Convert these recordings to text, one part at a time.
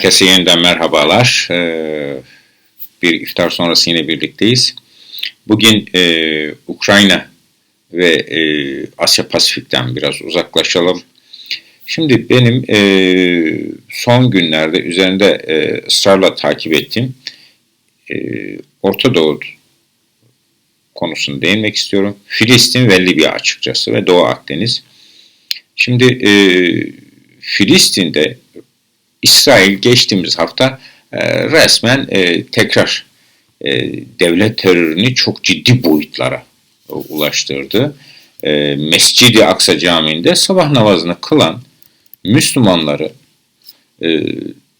Herkese yeniden merhabalar. Ee, bir iftar sonrası yine birlikteyiz. Bugün e, Ukrayna ve e, Asya Pasifik'ten biraz uzaklaşalım. Şimdi benim e, son günlerde üzerinde e, ısrarla takip ettiğim Orta Doğu konusunu değinmek istiyorum. Filistin ve Libya açıkçası ve Doğu Akdeniz. Şimdi Filistin'de İsrail geçtiğimiz hafta e, resmen e, tekrar e, devlet terörünü çok ciddi boyutlara ulaştırdı. E, Mescid-i Aksa Camii'nde sabah namazını kılan Müslümanları e,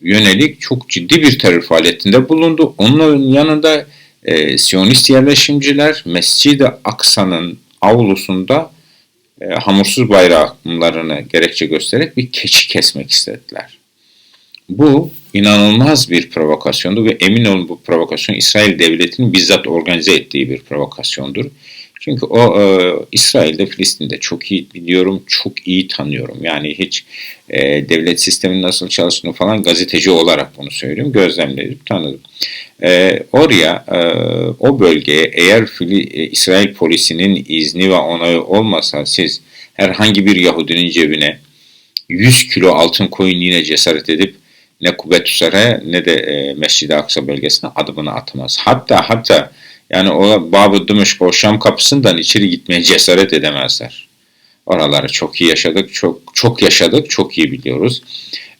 yönelik çok ciddi bir terör faaliyetinde bulundu. Onun yanında e, Siyonist yerleşimciler Mescid-i Aksa'nın avlusunda e, hamursuz bayraklarını gerekçe göstererek bir keçi kesmek istediler. Bu inanılmaz bir provokasyondu ve emin olun bu provokasyon İsrail devletinin bizzat organize ettiği bir provokasyondur. Çünkü o e, İsrail'de, Filistin'de çok iyi biliyorum, çok iyi tanıyorum. Yani hiç e, devlet sisteminin nasıl çalıştığını falan gazeteci olarak bunu söylüyorum. Gözlemledim, tanıdım. E, oraya, e, o bölgeye eğer Fili, e, İsrail polisinin izni ve onayı olmasa siz herhangi bir Yahudinin cebine 100 kilo altın koyun yine cesaret edip ne Kubbetüsere ne de e, Mescid-i Aksa bölgesine adımını atamaz. Hatta hatta yani o Bab-ı Dımışk o Şam kapısından içeri gitmeye cesaret edemezler. Oraları çok iyi yaşadık, çok çok yaşadık, çok iyi biliyoruz.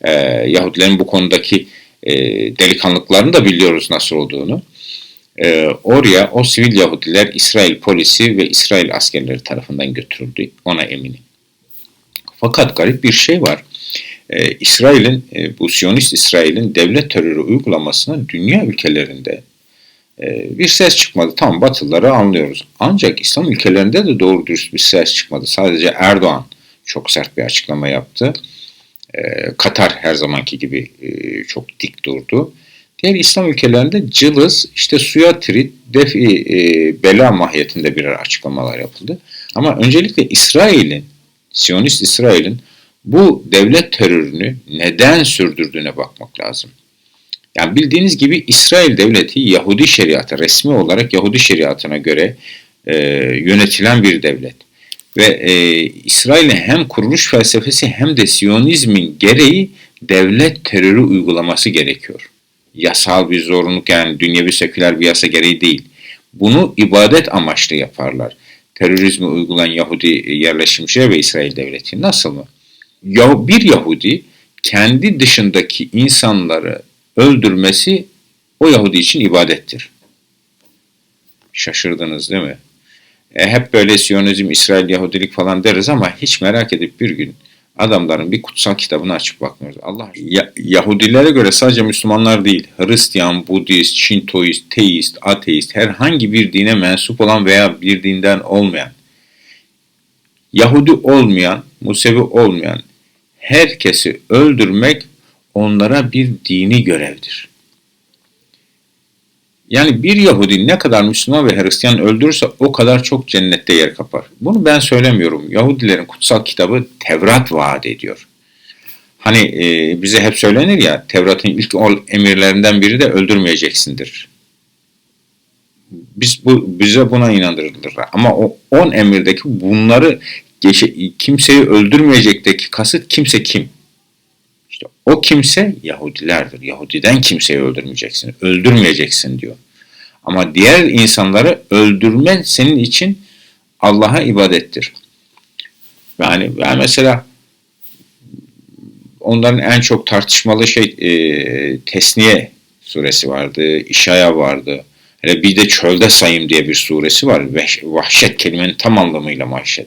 Ee, Yahudilerin bu konudaki e, delikanlıklarını da biliyoruz nasıl olduğunu. Ee, oraya o sivil Yahudiler İsrail polisi ve İsrail askerleri tarafından götürüldü. Ona eminim. Fakat garip bir şey var e, İsrail'in, e, bu Siyonist İsrail'in devlet terörü uygulamasına dünya ülkelerinde e, bir ses çıkmadı. Tam Batılıları anlıyoruz. Ancak İslam ülkelerinde de doğru dürüst bir ses çıkmadı. Sadece Erdoğan çok sert bir açıklama yaptı. E, Katar her zamanki gibi e, çok dik durdu. Diğer İslam ülkelerinde cılız, işte suya trit, defi e, bela mahiyetinde birer açıklamalar yapıldı. Ama öncelikle İsrail'in, Siyonist İsrail'in bu devlet terörünü neden sürdürdüğüne bakmak lazım. Yani bildiğiniz gibi İsrail devleti Yahudi şeriatı, resmi olarak Yahudi şeriatına göre e, yönetilen bir devlet. Ve e, İsrail'in hem kuruluş felsefesi hem de Siyonizmin gereği devlet terörü uygulaması gerekiyor. Yasal bir zorunluluk yani dünyevi seküler bir yasa gereği değil. Bunu ibadet amaçlı yaparlar. Terörizmi uygulayan Yahudi yerleşimciler ve İsrail devleti nasıl mı? Bir Yahudi kendi dışındaki insanları öldürmesi o Yahudi için ibadettir. Şaşırdınız değil mi? E, hep böyle Siyonizm, İsrail, Yahudilik falan deriz ama hiç merak edip bir gün adamların bir kutsal kitabını açıp bakmıyoruz. Allah ya, Yahudilere göre sadece Müslümanlar değil, Hristiyan, Budist, Şintoist, Teist, Ateist, herhangi bir dine mensup olan veya bir dinden olmayan, Yahudi olmayan, Musevi olmayan, herkesi öldürmek onlara bir dini görevdir. Yani bir Yahudi ne kadar Müslüman ve Hristiyan öldürürse o kadar çok cennette yer kapar. Bunu ben söylemiyorum. Yahudilerin kutsal kitabı Tevrat vaat ediyor. Hani e, bize hep söylenir ya Tevrat'ın ilk emirlerinden biri de öldürmeyeceksindir. Biz bu bize buna inandırılır. Ama o on emirdeki bunları kimseyi öldürmeyecekteki kasıt kimse kim? İşte o kimse Yahudilerdir. Yahudiden kimseyi öldürmeyeceksin. Öldürmeyeceksin diyor. Ama diğer insanları öldürmen senin için Allah'a ibadettir. Yani, yani mesela onların en çok tartışmalı şey e, Tesniye suresi vardı, İşaya vardı. Bir de çölde sayım diye bir suresi var. Vahşet kelimenin tam anlamıyla vahşet.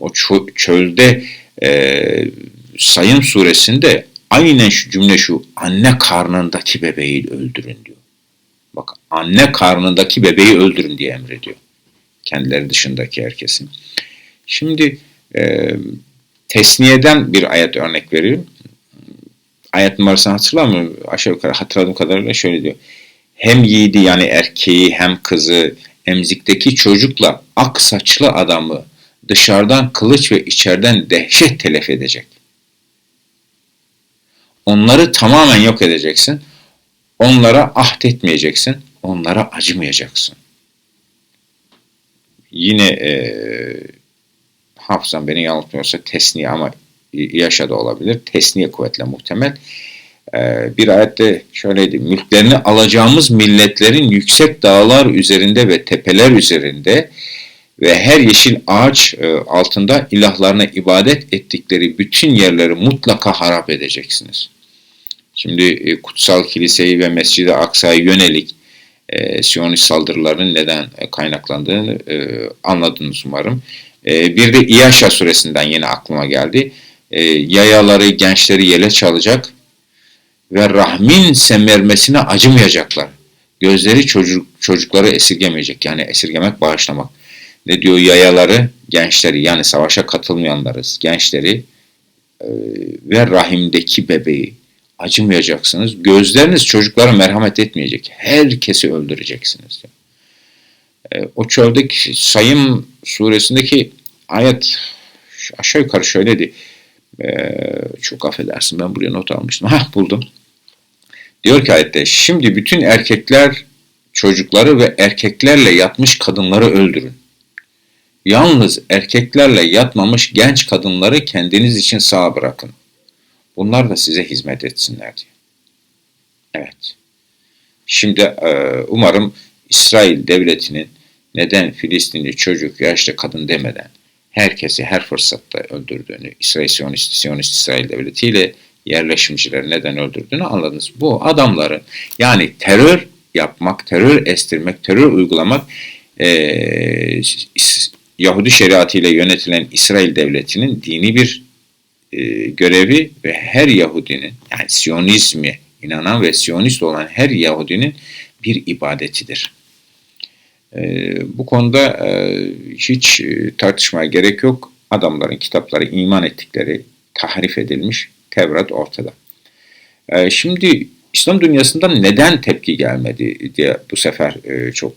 O çölde e, sayım suresinde aynen şu cümle şu anne karnındaki bebeği öldürün diyor. Bak anne karnındaki bebeği öldürün diye emrediyor. Kendileri dışındaki herkesin. Şimdi e, tesniyeden bir ayet örnek vereyim. Ayet numarasını hatırlamıyorum. Aşağı yukarı hatırladığım kadarıyla şöyle diyor hem yiğidi yani erkeği hem kızı emzikteki çocukla ak saçlı adamı dışarıdan kılıç ve içeriden dehşet telef edecek. Onları tamamen yok edeceksin. Onlara ahd etmeyeceksin. Onlara acımayacaksın. Yine e, hafızam beni yanıltmıyorsa tesniye ama yaşa da olabilir. Tesniye kuvvetle muhtemel. Ee, bir ayette şöyleydi. Mülklerini alacağımız milletlerin yüksek dağlar üzerinde ve tepeler üzerinde ve her yeşil ağaç e, altında ilahlarına ibadet ettikleri bütün yerleri mutlaka harap edeceksiniz. Şimdi e, kutsal kiliseyi ve Mescid-i Aksa'ya yönelik e, Siyonist saldırıların neden kaynaklandığını anladınız umarım. bir de İyaşa suresinden yine aklıma geldi. yayaları, gençleri yele çalacak ve rahmin semermesine acımayacaklar. Gözleri çocuk, çocukları esirgemeyecek. Yani esirgemek, bağışlamak. Ne diyor yayaları, gençleri yani savaşa katılmayanlarız, gençleri e, ve rahimdeki bebeği acımayacaksınız. Gözleriniz çocuklara merhamet etmeyecek. Herkesi öldüreceksiniz. E, o çöldeki Sayım suresindeki ayet aşağı yukarı şöyledi. E, çok affedersin ben buraya not almıştım. Hah buldum. Diyor ki ayette şimdi bütün erkekler çocukları ve erkeklerle yatmış kadınları öldürün. Yalnız erkeklerle yatmamış genç kadınları kendiniz için sağ bırakın. Bunlar da size hizmet etsinler diyor. Evet. Şimdi e, umarım İsrail devletinin neden Filistinli çocuk, yaşlı kadın demeden herkesi her fırsatta öldürdüğünü, İsrail Siyonist, Siyonist İsrail devletiyle yerleşimcileri neden öldürdüğünü anladınız. Bu adamların yani terör yapmak, terör estirmek, terör uygulamak e, Yahudi şeriatıyla yönetilen İsrail devletinin dini bir e, görevi ve her Yahudinin yani Siyonizmi inanan ve Siyonist olan her Yahudinin bir ibadetidir. E, bu konuda e, hiç e, tartışmaya gerek yok. Adamların kitapları iman ettikleri tahrif edilmiş Tevrat ortada. E, şimdi İslam dünyasında neden tepki gelmedi diye bu sefer e, çok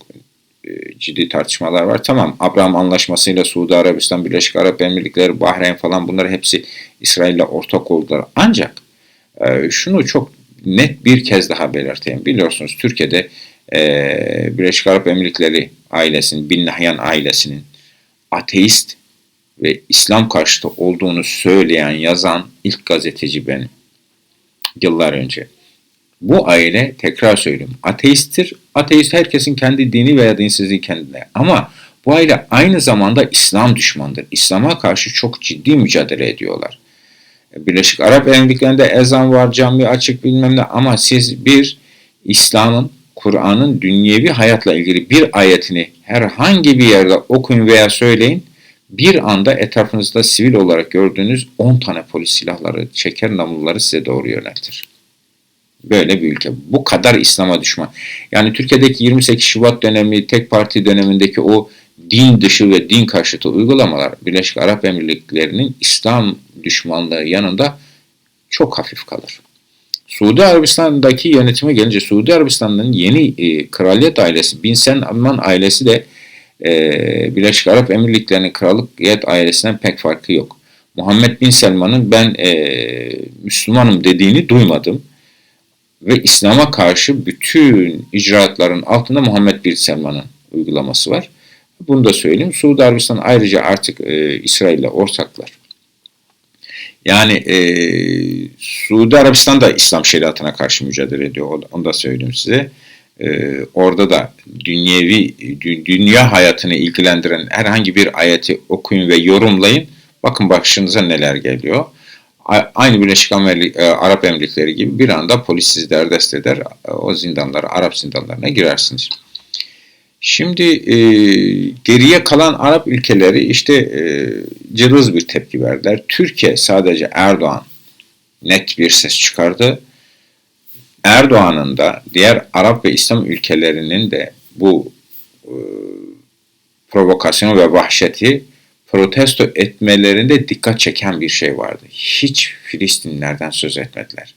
e, ciddi tartışmalar var. Tamam Abraham Anlaşması'yla Suudi Arabistan, Birleşik Arap Emirlikleri, Bahreyn falan bunlar hepsi İsrail'le ortak oldular. Ancak e, şunu çok net bir kez daha belirteyim. Biliyorsunuz Türkiye'de Birleşik Arap Emirlikleri ailesinin, Bin Nahyan ailesinin ateist ve İslam karşıtı olduğunu söyleyen, yazan ilk gazeteci benim. Yıllar önce. Bu aile tekrar söylüyorum ateisttir. Ateist herkesin kendi dini veya dinsizliği kendine. Ama bu aile aynı zamanda İslam düşmandır. İslam'a karşı çok ciddi mücadele ediyorlar. Birleşik Arap Emirlikleri'nde ezan var, cami açık bilmem ne ama siz bir İslam'ın, Kur'an'ın dünyevi hayatla ilgili bir ayetini herhangi bir yerde okuyun veya söyleyin bir anda etrafınızda sivil olarak gördüğünüz 10 tane polis silahları, çeker namluları size doğru yöneltir. Böyle bir ülke. Bu kadar İslam'a düşman. Yani Türkiye'deki 28 Şubat dönemi, tek parti dönemindeki o din dışı ve din karşıtı uygulamalar Birleşik Arap Emirlikleri'nin İslam düşmanlığı yanında çok hafif kalır. Suudi Arabistan'daki yönetime gelince Suudi Arabistan'ın yeni e, kraliyet ailesi Bin Salman ailesi de e, Birleşik Arap Emirlikleri'nin kraliyet ailesinden pek farkı yok. Muhammed Bin Selman'ın ben e, Müslümanım dediğini duymadım. Ve İslam'a karşı bütün icraatların altında Muhammed Bin Selman'ın uygulaması var. Bunu da söyleyeyim. Suudi Arabistan ayrıca artık e, İsrail'le ortaklar. Yani e, Suudi Arabistan da İslam şeriatına karşı mücadele ediyor. Onu da söyleyeyim size. E, orada da dünyevi, dünya hayatını ilgilendiren herhangi bir ayeti okuyun ve yorumlayın. Bakın başınıza neler geliyor. Aynı Birleşik e, Arap Emirlikleri gibi bir anda polis sizi derdest eder. O zindanlara, Arap zindanlarına girersiniz. Şimdi e, geriye kalan Arap ülkeleri işte e, cılız bir tepki verdiler. Türkiye sadece Erdoğan net bir ses çıkardı. Erdoğan'ın da diğer Arap ve İslam ülkelerinin de bu e, provokasyon ve vahşeti protesto etmelerinde dikkat çeken bir şey vardı. Hiç Filistinlerden söz etmediler.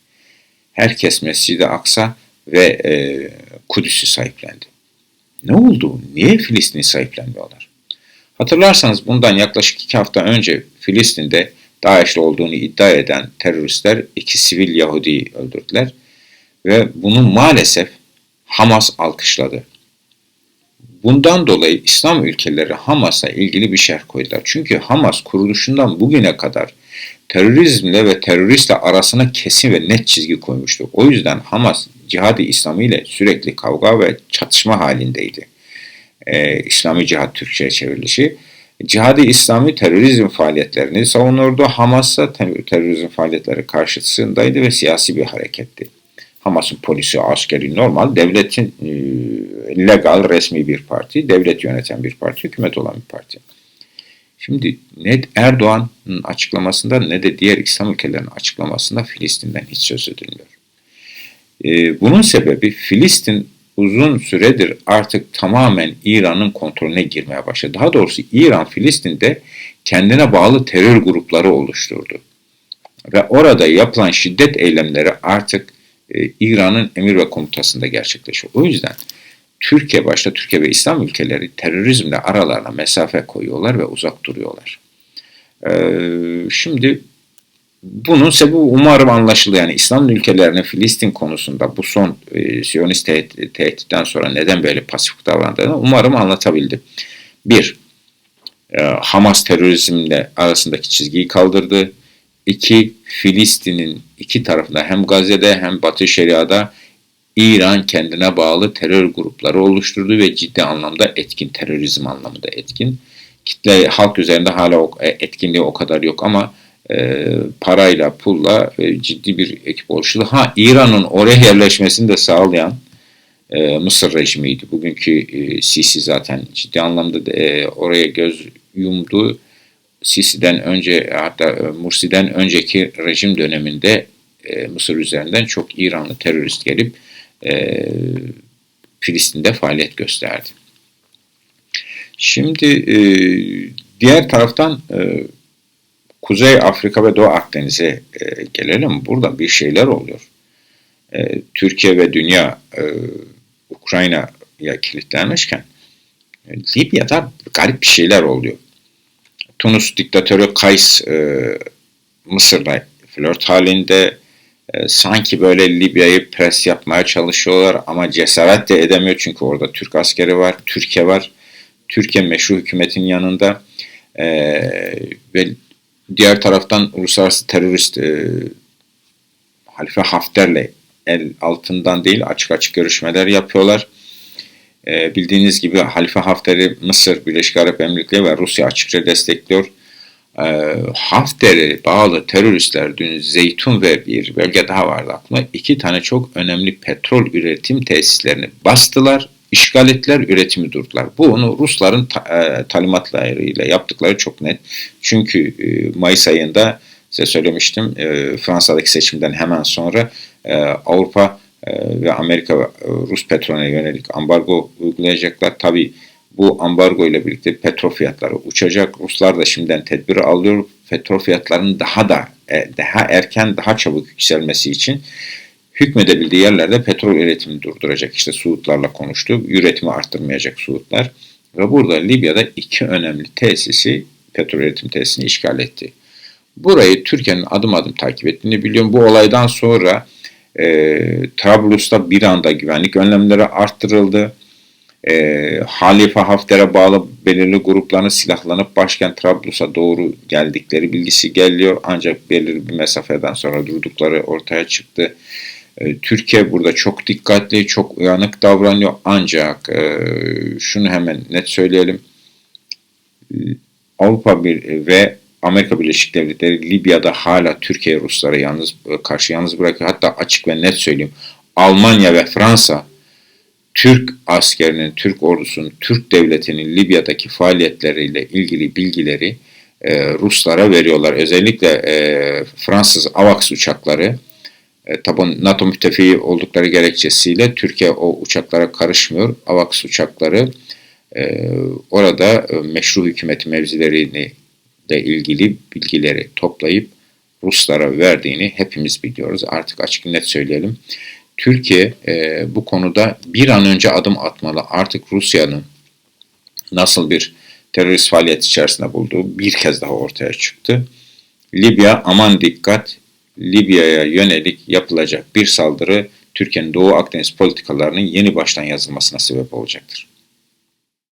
Herkes Mescid-i Aksa ve e, Kudüs'ü sahiplendi. Ne oldu? Niye Filistin'i sahiplenmiyorlar? Hatırlarsanız bundan yaklaşık iki hafta önce Filistin'de DAEŞ'li olduğunu iddia eden teröristler iki sivil Yahudi öldürdüler ve bunu maalesef Hamas alkışladı. Bundan dolayı İslam ülkeleri Hamas'a ilgili bir şerh koydular. Çünkü Hamas kuruluşundan bugüne kadar terörizmle ve teröristle arasına kesin ve net çizgi koymuştu. O yüzden Hamas cihad-ı İslami ile sürekli kavga ve çatışma halindeydi. Ee, İslami Cihad Türkçe'ye çevrilişi. Cihad-ı İslami terörizm faaliyetlerini savunurdu. Hamas ise terörizm faaliyetleri karşısındaydı ve siyasi bir hareketti. Hamas'ın polisi, askeri normal, devletin e, legal, resmi bir parti, devlet yöneten bir parti, hükümet olan bir parti. Şimdi ne Erdoğan'ın açıklamasında ne de diğer İslam ülkelerinin açıklamasında Filistin'den hiç söz edilmiyor. E, bunun sebebi Filistin uzun süredir artık tamamen İran'ın kontrolüne girmeye başladı. Daha doğrusu İran Filistin'de kendine bağlı terör grupları oluşturdu. Ve orada yapılan şiddet eylemleri artık e, İran'ın emir ve komutasında gerçekleşiyor. O yüzden Türkiye başta Türkiye ve İslam ülkeleri terörizmle aralarına mesafe koyuyorlar ve uzak duruyorlar. Ee, şimdi bunun sebebi umarım anlaşıldı. Yani İslam ülkelerine Filistin konusunda bu son e, Siyonist tehdit, tehditten sonra neden böyle pasif davrandığını umarım anlatabildi. Bir, e, Hamas terörizmle arasındaki çizgiyi kaldırdı. İki, Filistin'in iki tarafında hem Gazze'de hem Batı Şeria'da İran kendine bağlı terör grupları oluşturdu ve ciddi anlamda etkin, terörizm anlamında etkin. Kitle halk üzerinde hala e, etkinliği o kadar yok ama e, parayla, pulla e, ciddi bir ekip oluşturdu. Ha İran'ın oraya yerleşmesini de sağlayan e, Mısır rejimiydi. Bugünkü e, Sisi zaten ciddi anlamda e, oraya göz yumdu. Sisi'den önce hatta e, Mursi'den önceki rejim döneminde e, Mısır üzerinden çok İranlı terörist gelip e, Filistin'de faaliyet gösterdi. Şimdi diğer taraftan Kuzey Afrika ve Doğu Akdeniz'e gelelim. Burada bir şeyler oluyor. Türkiye ve dünya e, Ukrayna'ya kilitlenmişken e, Libya'da garip bir şeyler oluyor. Tunus diktatörü Kays e, Mısır'la flört halinde e, sanki böyle Libya'yı pres yapmaya çalışıyorlar ama cesaret de edemiyor çünkü orada Türk askeri var, Türkiye var. Türkiye meşru hükümetin yanında e, ve diğer taraftan uluslararası terörist e, Halife Hafter'le el altından değil açık açık görüşmeler yapıyorlar. E, bildiğiniz gibi Halife Hafter'i Mısır, Birleşik Arap Emirlikleri ve Rusya açıkça destekliyor. E, Hafter'e bağlı teröristler dün Zeytun ve bir bölge daha vardı aklıma. iki tane çok önemli petrol üretim tesislerini bastılar işgal ettiler, üretimi durdular. Bu onu Rusların ta, e, talimatlarıyla yaptıkları çok net. Çünkü e, Mayıs ayında size söylemiştim e, Fransa'daki seçimden hemen sonra e, Avrupa ve Amerika ve e, Rus petrolüne yönelik ambargo uygulayacaklar. Tabi bu ambargo ile birlikte petrol fiyatları uçacak. Ruslar da şimdiden tedbiri alıyor. Petrol fiyatlarının daha da e, daha erken, daha çabuk yükselmesi için hükmedebildiği yerlerde petrol üretimini durduracak. İşte Suudlarla konuştu. Üretimi arttırmayacak Suudlar. Ve burada Libya'da iki önemli tesisi, petrol üretim tesisini işgal etti. Burayı Türkiye'nin adım adım takip ettiğini biliyorum. Bu olaydan sonra e, Trablus'ta bir anda güvenlik önlemleri arttırıldı. E, Halife Hafter'e bağlı belirli grupların silahlanıp başkent Trablus'a doğru geldikleri bilgisi geliyor. Ancak belirli bir mesafeden sonra durdukları ortaya çıktı. E, Türkiye burada çok dikkatli, çok uyanık davranıyor. Ancak e, şunu hemen net söyleyelim. Avrupa bir ve Amerika Birleşik Devletleri Libya'da hala Türkiye Ruslara yalnız karşı yalnız bırakıyor. Hatta açık ve net söyleyeyim. Almanya ve Fransa Türk askerinin, Türk ordusunun, Türk devletinin Libya'daki faaliyetleriyle ilgili bilgileri e, Ruslara veriyorlar. Özellikle e, Fransız AVAX uçakları e, tabi NATO müttefiği oldukları gerekçesiyle Türkiye o uçaklara karışmıyor. AVAX uçakları e, orada e, meşru hükümeti mevzilerini de ilgili bilgileri toplayıp Ruslara verdiğini hepimiz biliyoruz. Artık açık net söyleyelim. Türkiye e, bu konuda bir an önce adım atmalı. Artık Rusya'nın nasıl bir terörist faaliyet içerisinde bulduğu bir kez daha ortaya çıktı. Libya aman dikkat, Libya'ya yönelik yapılacak bir saldırı Türkiye'nin Doğu Akdeniz politikalarının yeni baştan yazılmasına sebep olacaktır.